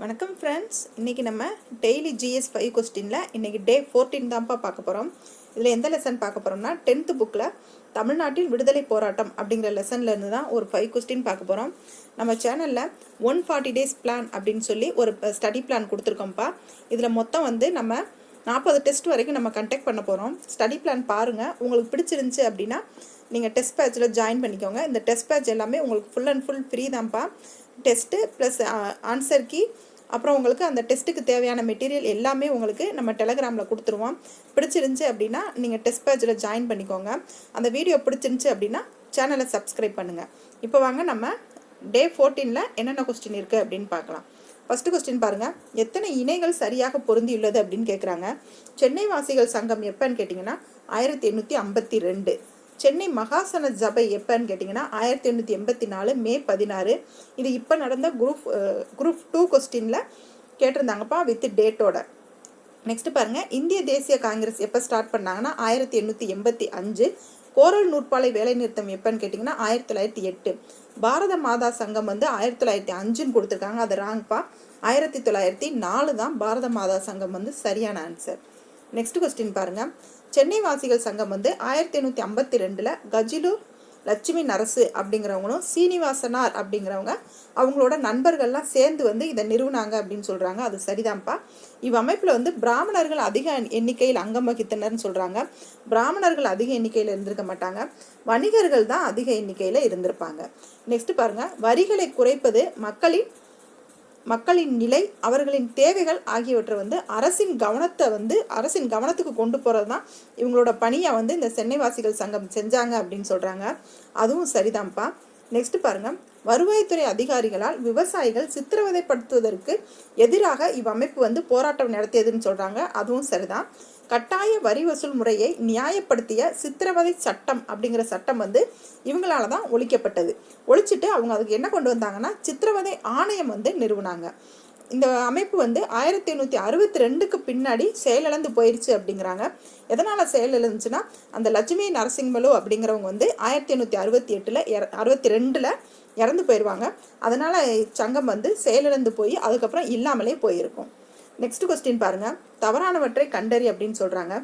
வணக்கம் ஃப்ரெண்ட்ஸ் இன்றைக்கி நம்ம டெய்லி ஜிஎஸ் ஃபைவ் கொஸ்டினில் இன்றைக்கி டே ஃபோர்டீன் தான்ப்பா பார்க்க போகிறோம் இதில் எந்த லெசன் பார்க்க போகிறோம்னா டென்த்து புக்கில் தமிழ்நாட்டில் விடுதலை போராட்டம் அப்படிங்கிற லெசன்லேருந்து தான் ஒரு ஃபைவ் கொஸ்டின் பார்க்க போகிறோம் நம்ம சேனலில் ஒன் ஃபார்ட்டி டேஸ் பிளான் அப்படின்னு சொல்லி ஒரு ஸ்டடி பிளான் கொடுத்துருக்கோம்ப்பா. இதில் மொத்தம் வந்து நம்ம நாற்பது டெஸ்ட் வரைக்கும் நம்ம கண்டக்ட் பண்ண போகிறோம் ஸ்டடி பிளான் பாருங்கள் உங்களுக்கு பிடிச்சிருந்துச்சு அப்படின்னா நீங்கள் டெஸ்ட் பேட்சில் ஜாயின் பண்ணிக்கோங்க. இந்த டெஸ்ட் பேட்ச் எல்லாமே உங்களுக்கு ஃபுல் அண்ட் ஃபுல் ஃப்ரீ தான்ப்பா. டெஸ்ட்டு ப்ளஸ் ஆன்சர் கீ அப்புறம் உங்களுக்கு அந்த டெஸ்ட்டுக்கு தேவையான மெட்டீரியல் எல்லாமே உங்களுக்கு நம்ம டெலகிராமில் கொடுத்துருவோம். பிடிச்சிருந்துச்சி அப்படின்னா நீங்கள் டெஸ்ட் பேஜில் ஜாயின் பண்ணிக்கோங்க. அந்த வீடியோ பிடிச்சிருந்துச்சி அப்படின்னா சேனலை சப்ஸ்கிரைப் பண்ணுங்கள் இப்போ வாங்க நம்ம டே ஃபோர்டீனில் என்னென்ன கொஸ்டின் இருக்குது அப்படின்னு பார்க்கலாம். ஃபஸ்ட்டு கொஸ்டின் பாருங்கள் எத்தனை இணைகள் சரியாக பொருந்தியுள்ளது அப்படின்னு கேட்குறாங்க சென்னை வாசிகள் சங்கம் எப்போன்னு கேட்டிங்கன்னா ஆயிரத்தி எண்ணூற்றி ஐம்பத்தி ரெண்டு. சென்னை மகாசன சபை எப்போன்னு கேட்டிங்கன்னா ஆயிரத்தி எண்ணூற்றி எண்பத்தி நாலு மே பதினாறு. இது இப்போ நடந்த குரூப் குரூப் டூ கொஸ்டினில் கேட்டிருந்தாங்கப்பா வித் டேட்டோட நெக்ஸ்ட் பாருங்க. இந்திய தேசிய காங்கிரஸ் எப்போ ஸ்டார்ட் பண்ணாங்கன்னா ஆயிரத்தி எண்ணூற்றி எண்பத்தி அஞ்சு. கோரல் நூற்பாலை வேலைநிறுத்தம் எப்போன்னு கேட்டிங்கன்னா ஆயிரத்தி தொள்ளாயிரத்தி எட்டு. பாரத மாதா சங்கம் வந்து ஆயிரத்தி தொள்ளாயிரத்தி அஞ்சுன்னு கொடுத்துருக்காங்க. அது ராங்ப்பா ஆயிரத்தி தொள்ளாயிரத்தி நாலு தான் பாரத மாதா சங்கம் வந்து சரியான ஆன்சர் நெக்ஸ்ட் கொஸ்டின் பாருங்கள் சென்னை வாசிகள் சங்கம் வந்து ஆயிரத்தி எண்ணூற்றி ஐம்பத்தி ரெண்டில் கஜிலூர் லட்சுமி நரசு அப்படிங்கிறவங்களும் சீனிவாசனார் அப்படிங்கிறவங்க அவங்களோட நண்பர்கள்லாம் சேர்ந்து வந்து இதை நிறுவனாங்க அப்படின்னு சொல்கிறாங்க அது சரிதான்ப்பா. இவ்வமைப்பில் வந்து பிராமணர்கள் அதிக எண்ணிக்கையில் அங்கம் வகித்தனர்னு சொல்கிறாங்க பிராமணர்கள் அதிக எண்ணிக்கையில் இருந்திருக்க மாட்டாங்க. வணிகர்கள் தான் அதிக எண்ணிக்கையில் இருந்திருப்பாங்க. நெக்ஸ்ட் பாருங்கள் வரிகளை குறைப்பது மக்களின் மக்களின் நிலை அவர்களின் தேவைகள் ஆகியவற்றை வந்து அரசின் கவனத்தை வந்து அரசின் கவனத்துக்கு கொண்டு போகிறது தான் இவங்களோட பணியை வந்து இந்த சென்னைவாசிகள் சங்கம் செஞ்சாங்க அப்படின்னு சொல்கிறாங்க அதுவும் சரிதான்ப்பா. நெக்ஸ்ட் பாருங்க. வருவாய்த்துறை அதிகாரிகளால் விவசாயிகள் சித்திரவதைப்படுத்துவதற்கு எதிராக இவ்வமைப்பு வந்து போராட்டம் நடத்தியதுன்னு சொல்கிறாங்க அதுவும் சரிதான். கட்டாய வரி வசூல் முறையை நியாயப்படுத்திய சித்திரவதை சட்டம் அப்படிங்கிற சட்டம் வந்து இவங்களால தான் ஒழிக்கப்பட்டது. ஒழிச்சிட்டு அவங்க அதுக்கு என்ன கொண்டு வந்தாங்கன்னா சித்திரவதை ஆணையம் வந்து நிறுவனாங்க. இந்த அமைப்பு வந்து ஆயிரத்தி எண்ணூற்றி அறுபத்தி ரெண்டுக்கு பின்னாடி செயலிழந்து போயிடுச்சு அப்படிங்கிறாங்க. எதனால் செயலிழந்துச்சுன்னா அந்த லட்சுமி நரசிம்மலு அப்படிங்கிறவங்க வந்து ஆயிரத்தி எண்ணூற்றி அறுபத்தி எட்டில் அறுபத்தி ரெண்டில் இறந்து போயிடுவாங்க அதனால் சங்கம் வந்து செயலிழந்து போய் அதுக்கப்புறம் இல்லாமலே போயிருக்கும். நெக்ஸ்ட் கொஸ்டின் பாருங்கள் தவறானவற்றை கண்டறி அப்படின்னு சொல்கிறாங்க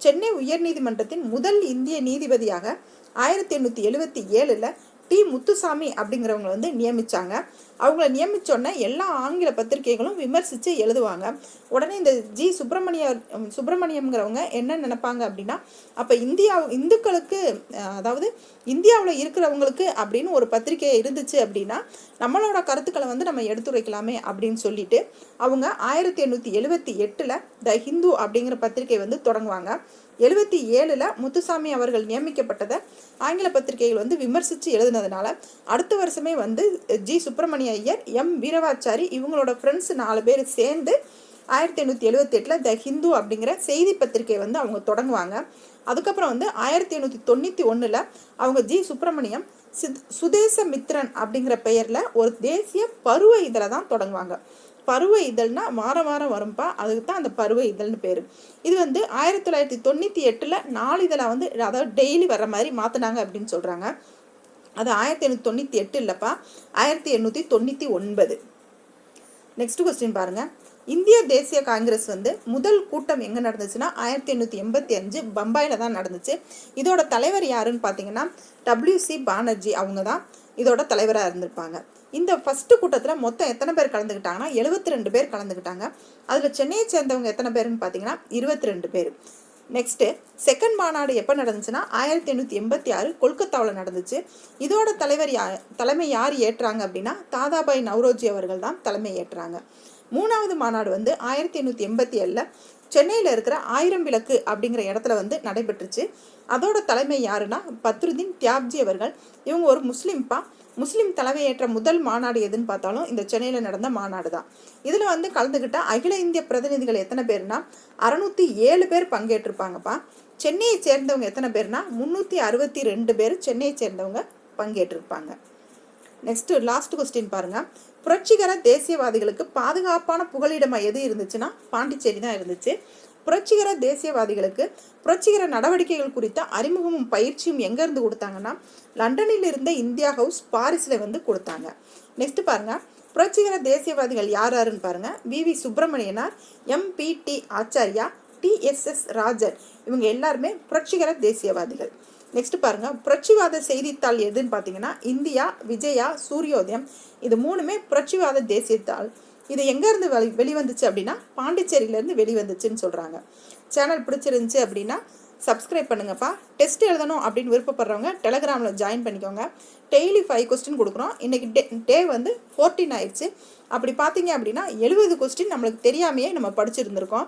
சென்னை உயர்நீதிமன்றத்தின் முதல் இந்திய நீதிபதியாக ஆயிரத்தி எண்ணூற்றி எழுபத்தி ஏழில் டி முத்துசாமி அப்படிங்கிறவங்க வந்து நியமித்தாங்க அவங்கள நியமித்தோடனே எல்லா ஆங்கில பத்திரிகைகளும் விமர்சித்து எழுதுவாங்க. உடனே இந்த ஜி சுப்பிரமணிய சுப்பிரமணியம்ங்கிறவங்க என்ன நினைப்பாங்க அப்படின்னா அப்போ இந்தியா இந்துக்களுக்கு அதாவது இந்தியாவில் இருக்கிறவங்களுக்கு அப்படின்னு ஒரு பத்திரிகை இருந்துச்சு அப்படின்னா நம்மளோட கருத்துக்களை வந்து நம்ம எடுத்துரைக்கலாமே அப்படின்னு சொல்லிட்டு அவங்க ஆயிரத்தி எண்ணூற்றி எழுபத்தி எட்டில் த ஹிந்து அப்படிங்கிற பத்திரிகை வந்து தொடங்குவாங்க. எழுபத்தி ஏழில் முத்துசாமி அவர்கள் நியமிக்கப்பட்டதை ஆங்கில பத்திரிகைகள் வந்து விமர்சித்து எழுதுனதுனால அடுத்த வருஷமே வந்து ஜி சுப்பிரமணிய ஐயர் எம் வீரவாச்சாரி இவங்களோட ஃப்ரெண்ட்ஸ் நாலு பேர் சேர்ந்து ஆயிரத்தி எண்ணூற்றி எழுபத்தி எட்டில் த ஹிந்து அப்படிங்கிற செய்தி பத்திரிகை வந்து அவங்க தொடங்குவாங்க. அதுக்கப்புறம் வந்து ஆயிரத்தி எண்ணூற்றி தொண்ணூற்றி ஒன்றில் அவங்க ஜி சுப்பிரமணியம் சித் சுதேச மித்ரன் அப்படிங்கிற பெயரில் ஒரு தேசிய பருவ இதழை தான் தொடங்குவாங்க. பருவ இதழ்னா வாரம் வாரம் வரும்பா. அதுக்கு தான் அந்த பருவ இதழ்னு பேர். இது வந்து ஆயிரத்தி தொள்ளாயிரத்தி தொண்ணூற்றி எட்டில் நாளிதழாக வந்து அதாவது டெய்லி வர்ற மாதிரி மாற்றினாங்க அப்படின்னு சொல்கிறாங்க அது ஆயிரத்தி எண்ணூற்றி தொண்ணூற்றி எட்டு இல்லைப்பா. ஆயிரத்தி எண்ணூற்றி தொண்ணூற்றி ஒன்பது. நெக்ஸ்ட் கொஸ்டின் பாருங்கள் இந்திய தேசிய காங்கிரஸ் வந்து முதல் கூட்டம் எங்கே நடந்துச்சுன்னா ஆயிரத்தி எண்ணூற்றி எண்பத்தி அஞ்சு பம்பாயில் தான் நடந்துச்சு. இதோட தலைவர் யாருன்னு பார்த்தீங்கன்னா டபிள்யூசி பானர்ஜி அவங்க தான் இதோட தலைவராக இருந்திருப்பாங்க. இந்த ஃபஸ்ட்டு கூட்டத்தில் மொத்தம் எத்தனை பேர் கலந்துக்கிட்டாங்கன்னா எழுபத்தி ரெண்டு பேர் கலந்துக்கிட்டாங்க அதில் சென்னையை சேர்ந்தவங்க எத்தனை பேருன்னு பார்த்தீங்கன்னா இருபத்தி ரெண்டு பேர். நெக்ஸ்ட்டு செகண்ட் மாநாடு எப்போ நடந்துச்சுன்னா ஆயிரத்தி எண்ணூற்றி எண்பத்தி ஆறு கொல்கத்தாவில் நடந்துச்சு. இதோட தலைவர் யா தலைமை யார் ஏற்றாங்க அப்படின்னா தாதாபாய் நவ்ரோஜி அவர்கள் தான் தலைமை ஏற்றாங்க. மூணாவது மாநாடு வந்து ஆயிரத்தி எண்ணூற்றி எண்பத்தி ஏழில் சென்னையில் இருக்கிற ஆயிரம் விளக்கு அப்படிங்கிற இடத்துல வந்து நடைபெற்றுச்சு. அதோட தலைமை யாருன்னா பத்ருதீன் தியாப்ஜி அவர்கள். இவங்க ஒரு முஸ்லீம்ப்பா முஸ்லீம் தலைமையேற்ற முதல் மாநாடு எதுன்னு பார்த்தாலும் இந்த சென்னையில் நடந்த மாநாடு தான் இதில் வந்து கலந்துக்கிட்ட அகில இந்திய பிரதிநிதிகள் எத்தனை பேர்னா அறநூற்றி ஏழு பேர் பங்கேற்றிருப்பாங்கப்பா. சென்னையை சேர்ந்தவங்க எத்தனை பேர்னா முந்நூற்றி அறுபத்தி ரெண்டு பேர் சென்னையை சேர்ந்தவங்க பங்கேற்றிருப்பாங்க. நெக்ஸ்ட்டு லாஸ்ட் கொஸ்டின் பாருங்கள் புரட்சிகர தேசியவாதிகளுக்கு பாதுகாப்பான புகலிடமாக எது இருந்துச்சுன்னா பாண்டிச்சேரி தான் இருந்துச்சு. புரட்சிகர தேசியவாதிகளுக்கு புரட்சிகர நடவடிக்கைகள் குறித்த அறிமுகமும் பயிற்சியும் எங்கேருந்து கொடுத்தாங்கன்னா லண்டனில் இருந்த இந்தியா ஹவுஸ் பாரிஸில் வந்து கொடுத்தாங்க. நெக்ஸ்ட் பாருங்க. புரட்சிகர தேசியவாதிகள் யார் யாருன்னு பாருங்கள் வி. வி. சுப்பிரமணியனார் எம்பிடி ஆச்சாரியா டிஎஸ்எஸ் ராஜன். இவங்க எல்லாருமே புரட்சிகர தேசியவாதிகள். நெக்ஸ்ட் பாருங்க. புரட்சிவாத செய்தித்தாள் எதுன்னு பார்த்தீங்கன்னா இந்தியா விஜயா சூரியோதயம். இது மூணுமே புரட்சிவாத தேசியத்தாள். இது எங்கேருந்து வெளி வெளிவந்துச்சு அப்படின்னா பாண்டிச்சேரியிலேருந்து வெளிவந்துச்சுன்னு சொல்கிறாங்க சேனல் பிடிச்சிருந்துச்சு அப்படின்னா சப்ஸ்கிரைப் பண்ணுங்கப்பா. டெஸ்ட் எழுதணும் அப்படின்னு விருப்பப்படுறவங்க டெலகிராமில் ஜாயின் பண்ணிக்கோங்க. டெய்லி ஃபைவ் கொஸ்டின் கொடுக்குறோம். இன்றைக்கி டே டே வந்து ஃபோர்டீன் ஆயிடுச்சு. அப்படி பார்த்தீங்க அப்படின்னா எழுபது கொஸ்டின் நம்மளுக்கு தெரியாமையே நம்ம படிச்சிருந்துருக்கோம்.